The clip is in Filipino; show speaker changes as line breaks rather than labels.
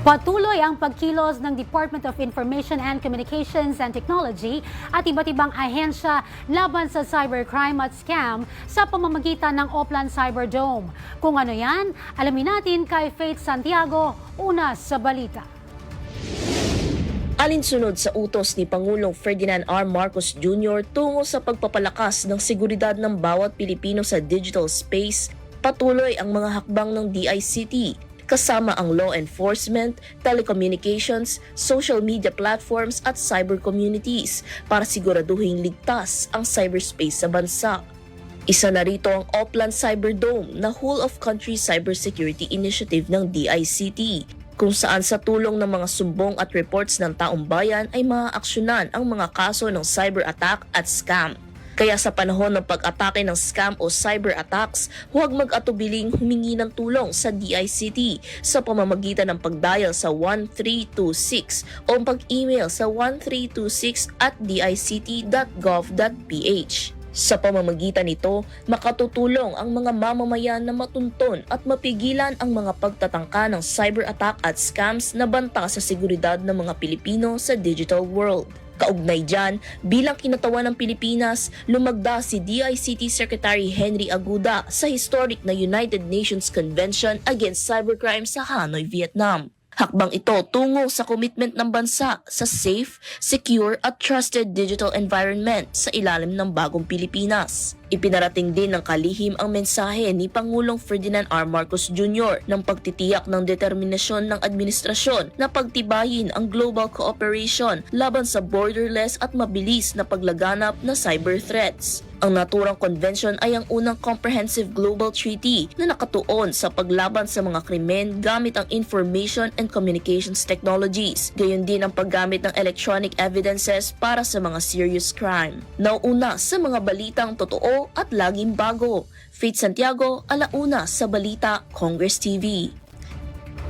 Patuloy ang pagkilos ng Department of Information and Communications and Technology at iba't ibang ahensya laban sa cybercrime at scam sa pamamagitan ng Oplan Cyberdome. Kung ano yan, alamin natin kay Faith Santiago, una sa balita.
Alinsunod sa utos ni Pangulong Ferdinand R. Marcos Jr. tungo sa pagpapalakas ng seguridad ng bawat Pilipino sa digital space, patuloy ang mga hakbang ng DICT kasama ang law enforcement, telecommunications, social media platforms at cyber communities para siguraduhin ligtas ang cyberspace sa bansa. Isa na rito ang Oplan Cyberdome na whole of country cybersecurity initiative ng DICT kung saan sa tulong ng mga sumbong at reports ng taong bayan ay maaaksyonan ang mga kaso ng cyber attack at scam. Kaya sa panahon ng pag-atake ng scam o cyber attacks, huwag mag-atubiling humingi ng tulong sa DICT sa pamamagitan ng pagdial sa 1326 o pag-email sa 1326 at dict.gov.ph. Sa pamamagitan nito, makatutulong ang mga mamamayan na matunton at mapigilan ang mga pagtatangka ng cyber attack at scams na banta sa seguridad ng mga Pilipino sa digital world. Kaugnay dyan, bilang kinatawan ng Pilipinas, lumagda si DICT Secretary Henry Aguda sa historic na United Nations Convention Against Cybercrime sa Hanoi, Vietnam. Hakbang ito tungo sa commitment ng bansa sa safe, secure at trusted digital environment sa ilalim ng bagong Pilipinas. Ipinarating din ng kalihim ang mensahe ni Pangulong Ferdinand R. Marcos Jr. ng pagtitiyak ng determinasyon ng administrasyon na pagtibayin ang global cooperation laban sa borderless at mabilis na paglaganap na cyber threats. Ang naturang convention ay ang unang comprehensive global treaty na nakatuon sa paglaban sa mga krimen gamit ang information and communications technologies. Gayon din ang paggamit ng electronic evidences para sa mga serious crime. Nauuna sa mga balitang at laging bago. Faith Santiago, alauna sa Balita, Congress TV.